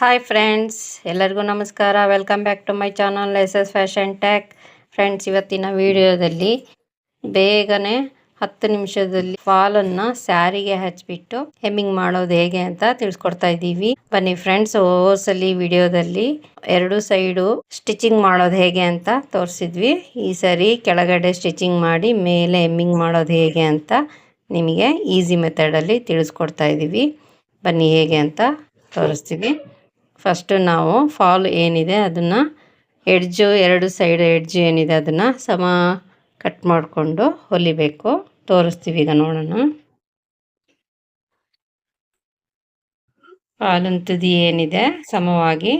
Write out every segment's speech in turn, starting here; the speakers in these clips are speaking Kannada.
ಹಾಯ್ ಫ್ರೆಂಡ್ಸ್ ಎಲ್ಲರಿಗೂ ನಮಸ್ಕಾರ. Welcome back to my channel S S fashion tack friends ಇವತ್ತಿನ ವಿಡಿಯೋದಲ್ಲಿ ಬೇಗನೆ ಹತ್ತು ನಿಮಿಷದಲ್ಲಿ ಫಾಲನ್ನು ಸ್ಯಾರಿಗೆ ಹಚ್ಚಿಬಿಟ್ಟು ಹೆಮ್ಮಿಂಗ್ ಮಾಡೋದು ಹೇಗೆ ಅಂತ ತಿಳಿಸ್ಕೊಡ್ತಾ ಇದ್ದೀವಿ. ಬನ್ನಿ ಫ್ರೆಂಡ್ಸ್ ಓಸಲಿ ವಿಡಿಯೋದಲ್ಲಿ ಎರಡು ಸೈಡು ಸ್ಟಿಚಿಂಗ್ ಮಾಡೋದು ಹೇಗೆ ಅಂತ ತೋರಿಸಿದ್ವಿ. ಈ ಸರಿ ಕೆಳಗಡೆ ಸ್ಟಿಚಿಂಗ್ ಮಾಡಿ ಮೇಲೆ ಹೆಮ್ಮಿಂಗ್ ಮಾಡೋದು ಹೇಗೆ ಅಂತ ನಿಮಗೆ ಈಸಿ ಮೆಥಡಲ್ಲಿ ತಿಳಿಸ್ಕೊಡ್ತಾ ಇದ್ದೀವಿ. ಬನ್ನಿ ಹೇಗೆ ಅಂತ ತೋರಿಸ್ತೀವಿ. ಫಸ್ಟು ನಾವು ಫಾಲ್ ಏನಿದೆ ಅದನ್ನು ಎಡ್ಜು ಎರಡು ಸೈಡ್ ಎಡ್ಜು ಏನಿದೆ ಅದನ್ನು ಸಮ ಕಟ್ ಮಾಡಿಕೊಂಡು ಹೊಲಿಬೇಕು. ತೋರಿಸ್ತೀವಿ ಈಗ ನೋಡೋಣ. ಫಾಲಿನ ತುದಿ ಏನಿದೆ ಸಮವಾಗಿ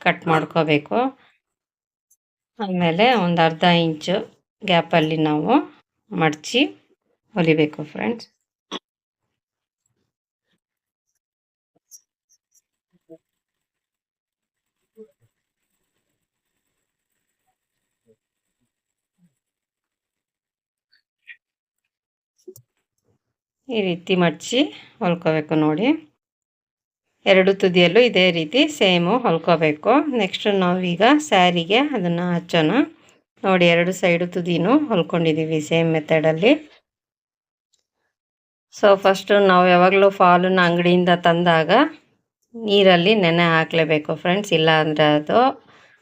ಕಟ್ ಮಾಡ್ಕೋಬೇಕು. ಆಮೇಲೆ ಒಂದು ಅರ್ಧ ಇಂಚು ಗ್ಯಾಪಲ್ಲಿ ನಾವು ಮಡಚಿ ಹೊಲಿಬೇಕು ಫ್ರೆಂಡ್ಸ್ ಈ ರೀತಿ ಮಡಚಿ ಹೊಲ್ಕೋಬೇಕು ನೋಡಿ. ಎರಡು ತುದಿಯಲ್ಲೂ ಇದೇ ರೀತಿ ಸೇಮು ಹೊಲ್ಕೋಬೇಕು. ನೆಕ್ಸ್ಟ್ ನಾವೀಗ ಸ್ಯಾರಿಗೆ ಅದನ್ನು ಹಚ್ಚೋಣ. ನೋಡಿ ಎರಡು ಸೈಡು ತುದಿನೂ ಹೊಲ್ಕೊಂಡಿದ್ದೀವಿ ಸೇಮ್ ಮೆಥಡಲ್ಲಿ ಸೊ ಫಸ್ಟು ನಾವು ಯಾವಾಗಲೂ ಫಾಲನ್ನ ಅಂಗಡಿಯಿಂದ ತಂದಾಗ ನೀರಲ್ಲಿ ನೆನೆ ಹಾಕಲೇಬೇಕು ಫ್ರೆಂಡ್ಸ್ ಇಲ್ಲ ಅಂದರೆ ಅದು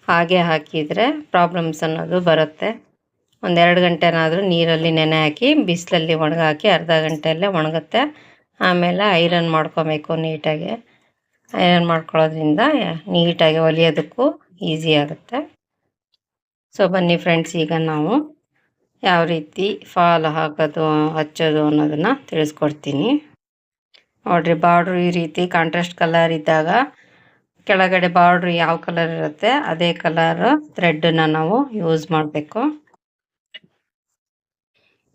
ಹಾಗೆ ಹಾಕಿದರೆ ಪ್ರಾಬ್ಲಮ್ಸ್ ಅನ್ನೋದು ಬರುತ್ತೆ. ಒಂದೆರಡು ಗಂಟೆನಾದರೂ ನೀರಲ್ಲಿ ನೆನೆ ಹಾಕಿ, ಬಿಸಿಲಲ್ಲಿ ಒಣಗಾಕಿ ಅರ್ಧ ಗಂಟೆಯಲ್ಲೇ ಒಣಗುತ್ತೆ. ಆಮೇಲೆ ಐರನ್ ಮಾಡ್ಕೊಬೇಕು ನೀಟಾಗಿ. ಐರನ್ ಮಾಡ್ಕೊಳ್ಳೋದ್ರಿಂದ ನೀಟಾಗಿ ಹೊಲಿಯೋದಕ್ಕೂ ಈಸಿ ಆಗುತ್ತೆ. ಸೊ, ಬನ್ನಿ ಫ್ರೆಂಡ್ಸ್, ಈಗ ನಾವು ಯಾವ ರೀತಿ ಫಾಲ್ ಹಾಕೋದು, ಹಚ್ಚೋದು ಅನ್ನೋದನ್ನು ತಿಳಿಸ್ಕೊಡ್ತೀನಿ. ನೋಡಿರಿ, ಬಾರ್ಡ್ರು ಈ ರೀತಿ ಕಾಂಟ್ರಾಸ್ಟ್ ಕಲರ್ ಇದ್ದಾಗ ಕೆಳಗಡೆ ಬಾರ್ಡ್ರ್ ಯಾವ ಕಲರ್ ಇರುತ್ತೆ, ಅದೇ ಕಲರ್ ಥ್ರೆಡ್ಡನ್ನು ನಾವು ಯೂಸ್ ಮಾಡಬೇಕು.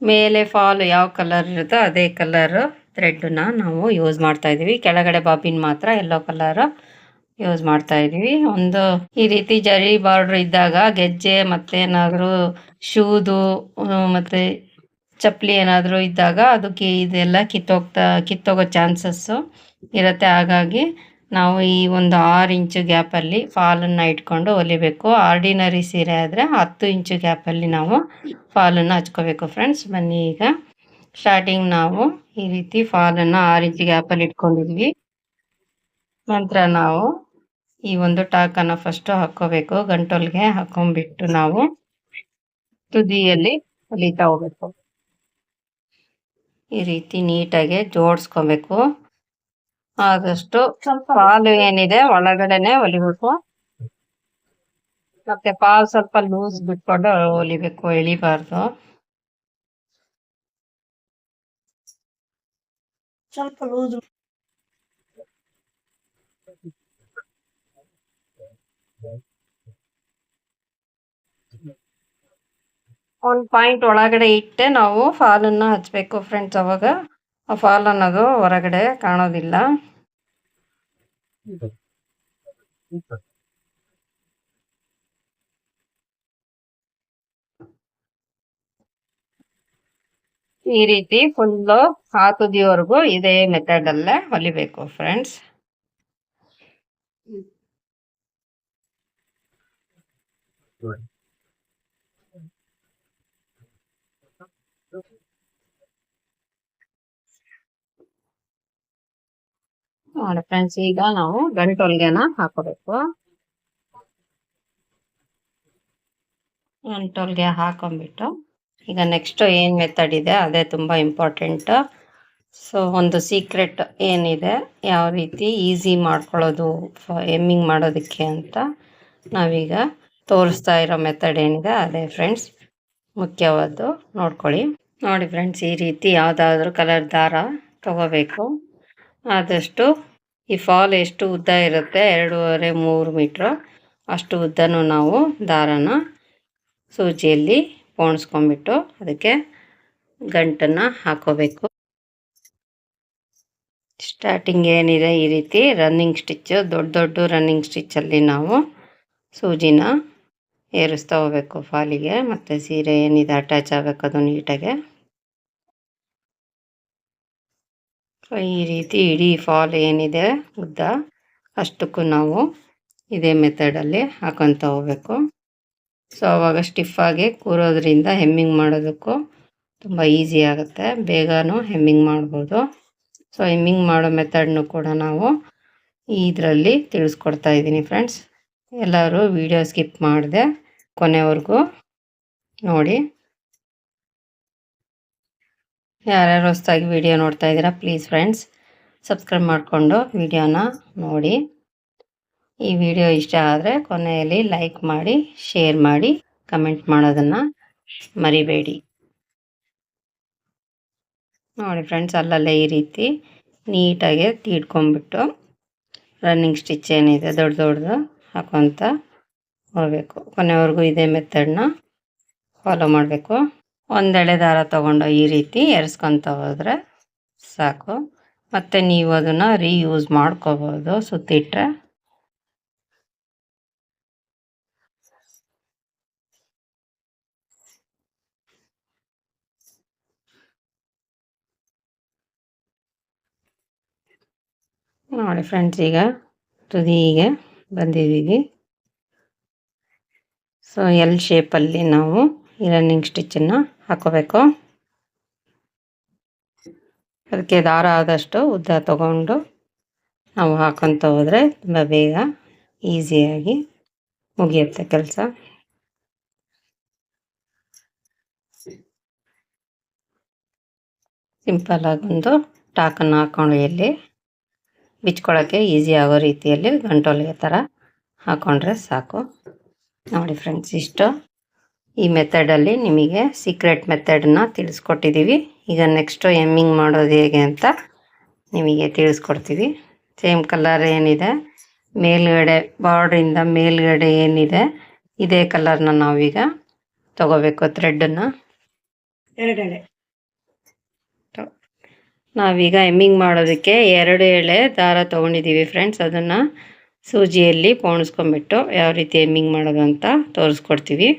ಮೇಲೆ ಫಾಲ್ ಯಾವ ಕಲರ್ ಇರುತ್ತೋ ಅದೇ ಕಲರ್ ಥ್ರೆಡ್ನ ನಾವು ಯೂಸ್ ಮಾಡ್ತಾ ಇದ್ದೀವಿ. ಕೆಳಗಡೆ ಬಾಬಿನ್ ಮಾತ್ರ ಎಲ್ಲೋ ಕಲರ್ ಯೂಸ್ ಮಾಡ್ತಾ ಇದ್ದೀವಿ. ಒಂದು ಈ ರೀತಿ ಜರಿ ಬಾರ್ಡ್ರ್ ಇದ್ದಾಗ ಗೆಜ್ಜೆ ಮತ್ತೇನಾದರೂ ಶೂದು ಮತ್ತು ಚಪ್ಪಲಿ ಏನಾದರೂ ಇದ್ದಾಗ ಅದಕ್ಕೆ ಇದೆಲ್ಲ ಕಿತ್ತೋಗ್ತಾ, ಕಿತ್ತೋಗೋ ಚಾನ್ಸಸ್ಸು ಇರುತ್ತೆ. ಹಾಗಾಗಿ ನಾವು ಈ ಒಂದು ಆರು ಇಂಚು ಗ್ಯಾಪಲ್ಲಿ ಫಾಲನ್ನು ಇಟ್ಕೊಂಡು ಹೊಲಿಬೇಕು. ಆರ್ಡಿನರಿ ಸೀರೆ ಆದರೆ ಹತ್ತು ಇಂಚು ಗ್ಯಾಪಲ್ಲಿ ನಾವು ಫಾಲನ್ನು ಹಚ್ಕೋಬೇಕು ಫ್ರೆಂಡ್ಸ್ ಬನ್ನಿ ಈಗ. ಸ್ಟಾರ್ಟಿಂಗ್ ನಾವು ಈ ರೀತಿ ಫಾಲನ್ನು ಆರು ಇಂಚು ಗ್ಯಾಪಲ್ಲಿ ಇಟ್ಕೊಂಡಿದ್ವಿ. ನಂತರ ನಾವು ಈ ಒಂದು ಟಾಕನ್ನು ಫಸ್ಟು ಹಾಕ್ಕೋಬೇಕು. ಗಂಟೊಲ್ಗೆ ಹಾಕೊಂಡ್ಬಿಟ್ಟು ನಾವು ತುದಿಯಲ್ಲಿ ಹೊಲಿತಾ ಹೋಗ್ಬೇಕು. ಈ ರೀತಿ ನೀಟಾಗಿ ಜೋಡಿಸ್ಕೊಬೇಕು. ಆದಷ್ಟು ಪಾಲು ಏನಿದೆ ಒಳಗಡೆನೆ ಹೊಲಿಬೇಕು ಮತ್ತೆ ಪಾಲ್ ಸ್ವಲ್ಪ ಲೂಸ್ ಬಿಟ್ಕೊಂಡು ಹೊಲಿಬೇಕು ಎಳಿಬಾರ್ದು. ಸ್ವಲ್ಪ ಲೂಸ್ ಒಂದ್ ಪಾಯಿಂಟ್ ಒಳಗಡೆ ಇಟ್ಟೆ ನಾವು ಫಾಲನ್ನ ಹಚ್ಬೇಕು ಫ್ರೆಂಡ್ಸ್ ಅವಾಗ. ಆ ಫಾಲ್ ಅನ್ನೋದು ಹೊರಗಡೆ ಕಾಣೋದಿಲ್ಲ. ಈ ರೀತಿ ಫುಲ್ಲು ಹಾತುದಿವರೆಗೂ ಇದೇ ಮೆಥಡ್ ಅಲ್ಲೇ ಹೊಲಿಬೇಕು ಫ್ರೆಂಡ್ಸ್ ನೋಡಿ ಫ್ರೆಂಡ್ಸ್ ಈಗ ನಾವು ಗಂಟೊಲ್ಗೆನ ಹಾಕೋಬೇಕು. ಗಂಟೊಲ್ಗೆ ಹಾಕೊಂಡ್ಬಿಟ್ಟು, ಈಗ ನೆಕ್ಸ್ಟ್ ಏನು ಮೆಥಡ್ ಇದೆ, ಅದೇ ತುಂಬ ಇಂಪಾರ್ಟೆಂಟ್ ಸೊ ಒಂದು ಸೀಕ್ರೆಟ್ ಏನಿದೆ, ಯಾವ ರೀತಿ ಈಸಿ ಮಾಡ್ಕೊಳ್ಳೋದು ಎಮ್ಮಿಂಗ್ ಮಾಡೋದಕ್ಕೆ ಅಂತ ನಾವೀಗ ತೋರಿಸ್ತಾ ಇರೋ ಮೆಥಡ್ ಏನಿದೆ, ಅದೇ ಫ್ರೆಂಡ್ಸ್ ಮುಖ್ಯವಾದ್ದು ನೋಡ್ಕೊಳ್ಳಿ. ನೋಡಿ ಫ್ರೆಂಡ್ಸ್ ಈ ರೀತಿ ಯಾವುದಾದ್ರೂ ಕಲರ್ ದಾರ ತಗೋಬೇಕು. ಆದಷ್ಟು ಈ ಫಾಲ್ ಎಷ್ಟು ಉದ್ದ ಇರುತ್ತೆ? ಎರಡೂವರೆ, ಮೂರು ಮೀಟ್ರು. ಅಷ್ಟು ಉದ್ದನೂ ನಾವು ದಾರನ ಸೂಜಿಯಲ್ಲಿ ಪೋಣಿಸ್ಕೊಂಬಿಟ್ಟು ಅದಕ್ಕೆ ಗಂಟನ್ನು ಹಾಕೋಬೇಕು. ಸ್ಟಾರ್ಟಿಂಗ್ ಏನಿದೆ ಈ ರೀತಿ? ರನ್ನಿಂಗ್ ಸ್ಟಿಚ್ಚು ದೊಡ್ಡ ದೊಡ್ಡ ರನ್ನಿಂಗ್ ಸ್ಟಿಚ್ಚಲ್ಲಿ ನಾವು ಸೂಜಿನ ಏರಿಸ್ತಾ ಹೋಗ್ಬೇಕು ಫಾಲಿಗೆ. ಮತ್ತು ಸೀರೆ ಏನಿದೆ ಅಟ್ಯಾಚ್ ಆಗಬೇಕು ಅದು ನೀಟಾಗೆ. ಈ ರೀತಿ ಇಡೀ ಫಾಲ್ ಏನಿದೆ ಉದ್ದ, ಅಷ್ಟಕ್ಕೂ ನಾವು ಇದೇ ಮೆಥಡಲ್ಲಿ ಹಾಕೊತ ಹೋಗ್ಬೇಕು. ಸೊ ಅವಾಗ ಸ್ಟಿಫಾಗಿ ಕೂರೋದ್ರಿಂದ ಹೆಮ್ಮಿಂಗ್ ಮಾಡೋದಕ್ಕೂ ತುಂಬ ಈಸಿ ಆಗುತ್ತೆ. ಬೇಗನೂ ಹೆಮ್ಮಿಂಗ್ ಮಾಡ್ಬೋದು. ಸೊ ಹೆಮ್ಮಿಂಗ್ ಮಾಡೋ ಮೆಥಡ್ನು ಕೂಡ ನಾವು ಇದರಲ್ಲಿ ತಿಳಿಸ್ಕೊಡ್ತಾ ಇದ್ದೀನಿ ಫ್ರೆಂಡ್ಸ್ ಎಲ್ಲರೂ ವಿಡಿಯೋ ಸ್ಕಿಪ್ ಮಾಡಿದೆ ಕೊನೆವರೆಗೂ ನೋಡಿ. ಯಾರ್ಯಾರು ಹೊಸದಾಗಿ ವಿಡಿಯೋ ನೋಡ್ತಾ ಇದ್ದೀರಾ ಪ್ಲೀಸ್ ಫ್ರೆಂಡ್ಸ್ ಸಬ್ಸ್ಕ್ರೈಬ್ ಮಾಡಿಕೊಂಡು ವಿಡಿಯೋನ ನೋಡಿ. ಈ ವಿಡಿಯೋ ಇಷ್ಟ ಆದರೆ ಕೊನೆಯಲ್ಲಿ ಲೈಕ್ ಮಾಡಿ ಶೇರ್ ಮಾಡಿ ಕಮೆಂಟ್ ಮಾಡೋದನ್ನು ಮರಿಬೇಡಿ. ನೋಡಿ ಫ್ರೆಂಡ್ಸ್ ಅಲ್ಲಲ್ಲೇ ಈ ರೀತಿ ನೀಟಾಗಿ ತೀಡ್ಕೊಂಬಿಟ್ಟು ರನ್ನಿಂಗ್ ಸ್ಟಿಚ್ ಏನಿದೆ ದೊಡ್ಡ ದೊಡ್ಡದು ಹಾಕೊತ ಹೋಗಬೇಕು. ಕೊನೆವರೆಗೂ ಇದೇ ಮೆಥಡ್ನ ಫಾಲೋ ಮಾಡಬೇಕು. ಒಂದೆಳೆ ದಾರ ತೊಗೊಂಡು ಈ ರೀತಿ ಎರ್ಸ್ಕೊತ ಹೋದ್ರೆ ಸಾಕು. ಮತ್ತು ನೀವು ಅದನ್ನು ರೀಯೂಸ್ ಮಾಡ್ಕೋಬೋದು ಸುತ್ತಿಟ್ರೆ. ನೋಡಿ ಫ್ರೆಂಡ್ಸ್ ಈಗ ತುದಿಗೆ ಬಂದಿದ್ದೀವಿ. ಸೊ ಎಲ್ ಶೇಪಲ್ಲಿ ನಾವು ಈ ರನ್ನಿಂಗ್ ಸ್ಟಿಚ್ಚನ್ನು ಹಾಕೋಬೇಕು. ಅದಕ್ಕೆ ದಾರ ಆದಷ್ಟು ಉದ್ದ ತಗೊಂಡು ನಾವು ಹಾಕೊತ ಹೋದರೆ ತುಂಬ ಬೇಗ ಈಸಿಯಾಗಿ ಮುಗಿಯುತ್ತೆ ಕೆಲಸ. ಸಿಂಪಲ್ಲಾಗಿ ಒಂದು ಟಾಕನ್ನು ಹಾಕೊಂಡು ಇಲ್ಲಿ ಬಿಚ್ಕೊಳ್ಳೋಕ್ಕೆ ಈಸಿ ಆಗೋ ರೀತಿಯಲ್ಲಿ ಗಂಟೊಲಿಗೆ ಥರ ಹಾಕೊಂಡ್ರೆ ಸಾಕು. ನೋಡಿ ಫ್ರೆಂಡ್ಸ್ ಇಷ್ಟು. ಈ ಮೆಥಡಲ್ಲಿ ನಿಮಗೆ ಸೀಕ್ರೆಟ್ ಮೆಥಡನ್ನ ತಿಳಿಸ್ಕೊಟ್ಟಿದ್ದೀವಿ. ಈಗ ನೆಕ್ಸ್ಟು ಎಮ್ಮಿಂಗ್ ಮಾಡೋದು ಹೇಗೆ ಅಂತ ನಿಮಗೆ ತಿಳಿಸ್ಕೊಡ್ತೀವಿ. ಸೇಮ್ ಕಲರ್ ಏನಿದೆ? ಮೇಲ್ಗಡೆ ಬಾರ್ಡ್ರಿಂದ ಮೇಲ್ಗಡೆ ಏನಿದೆ? ಇದೇ ಕಲರ್ನ ನಾವೀಗ ತಗೋಬೇಕು ಥ್ರೆಡ್ಡನ್ನು ಎರಡೆಳೆ. ನಾವೀಗ ಎಮ್ಮಿಂಗ್ ಮಾಡೋದಕ್ಕೆ ಎರಡು ಎಳೆ ದಾರ ತೊಗೊಂಡಿದ್ದೀವಿ ಫ್ರೆಂಡ್ಸ್ ಅದನ್ನು ಸೂಜಿಯಲ್ಲಿ ಪೋಣಿಸ್ಕೊಂಬಿಟ್ಟು ಯಾವ ರೀತಿ ಎಮ್ಮಿಂಗ್ ಮಾಡೋದು ಅಂತ ತೋರಿಸ್ಕೊಡ್ತೀವಿ.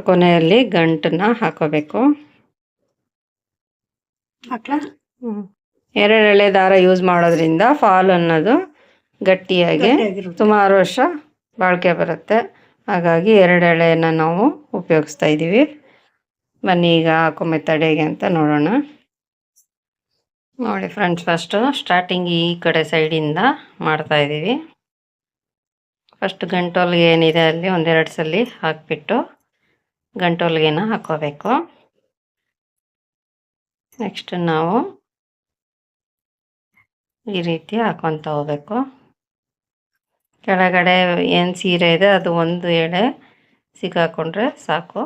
ಕೊನೆಯಲ್ಲಿ ಗಂಟನ್ನ ಹಾಕೋಬೇಕು. ಎರಡು ಎಳೆ ದಾರ ಯೂಸ್ ಮಾಡೋದ್ರಿಂದ ಫಾಲ್ ಅನ್ನೋದು ಗಟ್ಟಿಯಾಗಿ. ಸುಮಾರು ವರ್ಷ ಬಾಳಿಕೆ ಬರುತ್ತೆ. ಹಾಗಾಗಿ ಎರಡು ಎಳೆಯನ್ನು ನಾವು ಉಪಯೋಗಿಸ್ತಾ ಇದ್ದೀವಿ. ಬನ್ನಿ ಈಗ ಹಾಕೋ ತಡೆಗೆ ಅಂತ ನೋಡೋಣ. ನೋಡಿ ಫ್ರೆಂಡ್ಸ್ ಫಸ್ಟು ಸ್ಟಾರ್ಟಿಂಗ್ ಈ ಕಡೆ ಸೈಡಿಂದ ಮಾಡ್ತಾ ಇದ್ದೀವಿ. ಫಸ್ಟ್ ಗಂಟೋಲ್ಗೆ ಏನಿದೆ ಅಲ್ಲಿ ಒಂದೆರಡು ಸಲ ಹಾಕಿಬಿಟ್ಟು ಗಂಟೋಲ್ಗೆನ ಹಾಕೋಬೇಕು. ನೆಕ್ಸ್ಟ್ ನಾವು ಈ ರೀತಿ ಹಾಕೊತ ಹೋಗ್ಬೇಕು. ಕೆಳಗಡೆ ಏನು ಸೀರೆ ಇದೆ ಅದು ಒಂದು ಎಳೆ ಸಿಕ್ಕಾಕೊಂಡ್ರೆ ಸಾಕು.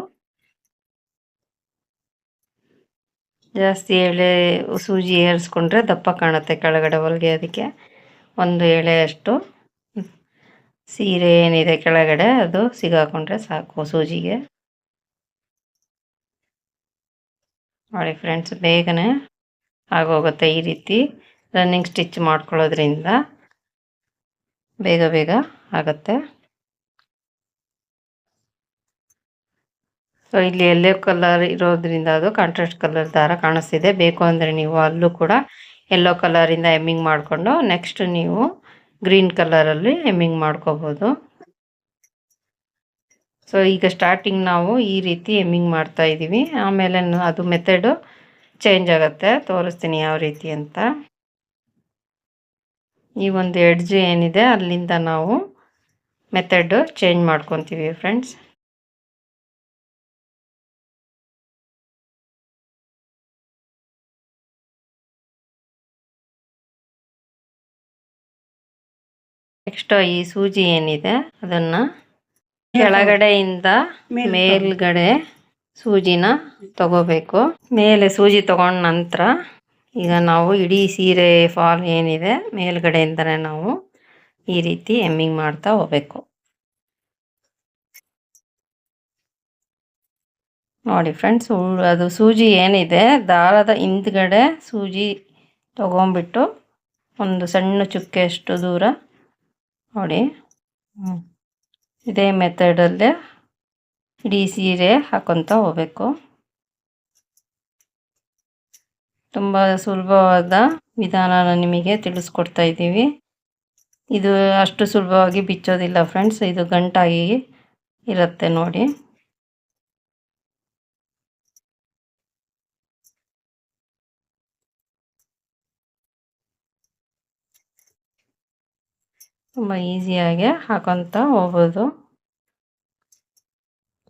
ಜಾಸ್ತಿ ಎಳೆ ಸೂಜಿ ಏರಿಸ್ಕೊಂಡ್ರೆ ದಪ್ಪ ಕಾಣುತ್ತೆ ಕೆಳಗಡೆ ಹೊಲಿಗೆ ಅದಕ್ಕೆ. ಒಂದು ಎಳೆಯಷ್ಟು ಸೀರೆ ಏನಿದೆ ಕೆಳಗಡೆ ಅದು ಸಿಗಾಕೊಂಡ್ರೆ ಸಾಕು ಸೂಜಿಗೆ. ನೋಡಿ ಫ್ರೆಂಡ್ಸ್ ಬೇಗನೆ ಆಗೋಗುತ್ತೆ ಈ ರೀತಿ ರನ್ನಿಂಗ್ ಸ್ಟಿಚ್ ಮಾಡ್ಕೊಳ್ಳೋದ್ರಿಂದ. ಬೇಗ ಬೇಗ ಆಗುತ್ತೆ. ಸೊ ಇಲ್ಲಿ ಎಲ್ಲೋ ಕಲರ್ ಇರೋದ್ರಿಂದ ಅದು ಕಾಂಟ್ರಾಸ್ಟ್ ಕಲರ್ ದಾರ ಕಾಣಿಸ್ತಿದೆ. ಬೇಕು ಅಂದರೆ ನೀವು ಅಲ್ಲೂ ಕೂಡ ಎಲ್ಲೋ ಕಲರಿಂದ ಎಮ್ಮಿಂಗ್ ಮಾಡಿಕೊಂಡು ನೆಕ್ಸ್ಟ್ ನೀವು ಗ್ರೀನ್ ಕಲರಲ್ಲಿ ಎಮ್ಮಿಂಗ್ ಮಾಡ್ಕೋಬೋದು. ಸೊ ಈಗ ಸ್ಟಾರ್ಟಿಂಗ್ ನಾವು ಈ ರೀತಿ ಎಮ್ಮಿಂಗ್ ಮಾಡ್ತಾ ಇದ್ದೀವಿ ಆಮೇಲೆ ಅದು ಮೆಥಡು ಚೇಂಜ್ ಆಗುತ್ತೆ. ತೋರಿಸ್ತೀನಿ ಯಾವ ರೀತಿ ಅಂತ. ಈ ಒಂದು ಎಡ್ಜ್ ಏನಿದೆ, ಅಲ್ಲಿಂದ ನಾವು ಮೆಥಡು ಚೇಂಜ್ ಮಾಡ್ಕೊತೀವಿ ಫ್ರೆಂಡ್ಸ್ ನೆಕ್ಸ್ಟ್ ಈ ಸೂಜಿ ಏನಿದೆ, ಅದನ್ನ ಕೆಳಗಡೆಯಿಂದ ಮೇಲೆ ಮೇಲ್ಗಡೆ ಸೂಜಿನ ತಗೋಬೇಕು. ಮೇಲೆ ಸೂಜಿ ತಗೊಂಡ ನಂತರ ಈಗ ನಾವು ಇಡೀ ಸೀರೆ ಫಾಲ್ ಏನಿದೆ ಮೇಲ್ಗಡೆಯಿಂದನೇ ನಾವು ಈ ರೀತಿ ಎಮ್ಮಿಂಗ್ ಮಾಡ್ತಾ ಹೋಗ್ಬೇಕು. ನೋಡಿ ಫ್ರೆಂಡ್ಸ್ ಅದು ಸೂಜಿ ಏನಿದೆ ದಾರದ ಹಿಂದ್ಗಡೆ ಸೂಜಿ ತಗೊಂಬಿಟ್ಟು ಒಂದು ಸಣ್ಣ ಚುಕ್ಕೆಯಷ್ಟು ದೂರ ನೋಡಿ. ಇದೇ ಮೆಥಡಲ್ಲೇ ಇಡೀ ಸೀರೆ ಹಾಕೊತ ಹೋಗಬೇಕು. ತುಂಬ ಸುಲಭವಾದ ವಿಧಾನನ ನಿಮಗೆ ತಿಳಿಸ್ಕೊಡ್ತಾ ಇದ್ದೀವಿ. ಇದು ಅಷ್ಟು ಸುಲಭವಾಗಿ ಬಿಚ್ಚೋದಿಲ್ಲ ಫ್ರೆಂಡ್ಸ್, ಇದು ಗಂಟಾಗಿ ಇರುತ್ತೆ ನೋಡಿ. ತುಂಬ ಈಸಿಯಾಗಿ ಹಾಕೊತ ಹೋಗ್ಬೋದು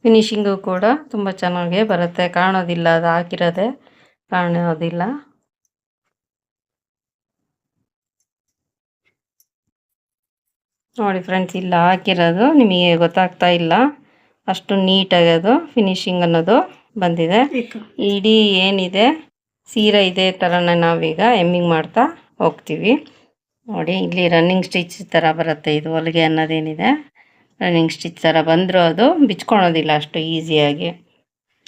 ಫಿನಿಶಿಂಗು ಕೂಡ ತುಂಬ ಚೆನ್ನಾಗಿ ಬರುತ್ತೆ. ಕಾಣೋದಿಲ್ಲ ಅದು ಹಾಕಿರೋದೆ ಕಾಣೋದಿಲ್ಲ. ನೋಡಿ ಫ್ರೆಂಡ್ಸ್ ಇಲ್ಲ ಹಾಕಿರೋದು. ನಿಮಗೆ ಗೊತ್ತಾಗ್ತಾ ಇಲ್ಲ. ಅಷ್ಟು ನೀಟಾಗಿ ಅದು ಫಿನಿಶಿಂಗ್ ಅನ್ನೋದು ಬಂದಿದೆ. ಇಡೀ ಏನಿದೆ ಸೀರೆ ಇದೇ ಥರನೇ ನಾವೀಗ ಎಮ್ಮಿಂಗ್ ಮಾಡ್ತಾ ಹೋಗ್ತೀವಿ. ನೋಡಿ, ಇಲ್ಲಿ ರನ್ನಿಂಗ್ ಸ್ಟಿಚ್ ಥರ ಬರುತ್ತೆ ಇದು ಹೊಲಿಗೆ ಅನ್ನೋದೇನಿದೆ. ರನ್ನಿಂಗ್ ಸ್ಟಿಚ್ ಥರ ಬಂದರೂ ಅದು ಬಿಚ್ಕೊಳೋದಿಲ್ಲ ಅಷ್ಟು ಈಸಿಯಾಗಿ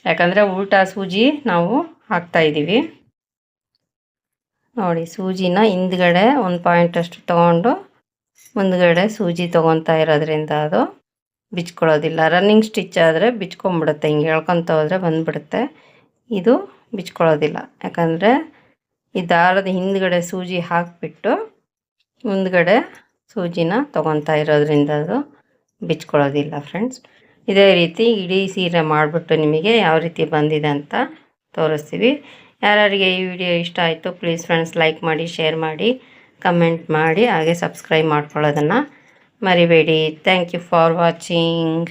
ಯಾಕಂದರೆ ಉಲ್ಟಾ ಸೂಜಿ ನಾವು ಹಾಕ್ತಾ ಇದ್ದೀವಿ ನೋಡಿ, ಸೂಜಿನ ಹಿಂದ್ಗಡೆ ಒಂದು ಪಾಯಿಂಟ್ ಅಷ್ಟು ತೊಗೊಂಡು ಮುಂದ್ಗಡೆ ಸೂಜಿ ತೊಗೊತಾ ಇರೋದ್ರಿಂದ ಅದು ಬಿಚ್ಕೊಳ್ಳೋದಿಲ್ಲ ರನ್ನಿಂಗ್ ಸ್ಟಿಚ್ ಆದರೆ ಬಿಚ್ಕೊಂಬಿಡುತ್ತೆ ಹಿಂಗೆ ಎಳ್ಕೊತ ಹೋದರೆ ಬಂದುಬಿಡುತ್ತೆ. ಇದು ಬಿಚ್ಕೊಳ್ಳೋದಿಲ್ಲ ಯಾಕಂದರೆ ಈ ದಾರದ ಹಿಂದ್ಗಡೆ ಸೂಜಿ ಹಾಕಿಬಿಟ್ಟು ಮುಂದ್ಗಡೆ ಸೂಜಿನ ತೊಗೊತಾ ಇರೋದ್ರಿಂದ ಅದು ಬಿಚ್ಕೊಳ್ಳೋದಿಲ್ಲ ಫ್ರೆಂಡ್ಸ್. ಇದೇ ರೀತಿ ಇಡೀ ಸೀರೆ ಮಾಡಿಬಿಟ್ಟು ನಿಮಗೆ ಯಾವ ರೀತಿ ಬಂದಿದೆ ಅಂತ ತೋರಿಸ್ತೀವಿ. ಯಾರ್ಯಾರಿಗೆ ಈ ವಿಡಿಯೋ ಇಷ್ಟ ಆಯಿತು ಪ್ಲೀಸ್ ಫ್ರೆಂಡ್ಸ್ ಲೈಕ್ ಮಾಡಿ, ಶೇರ್ ಮಾಡಿ, ಕಮೆಂಟ್ ಮಾಡಿ, ಹಾಗೆ ಸಬ್ಸ್ಕ್ರೈಬ್ ಮಾಡ್ಕೊಳ್ಳೋದನ್ನು ಮರಿಬೇಡಿ. Thank you for watching.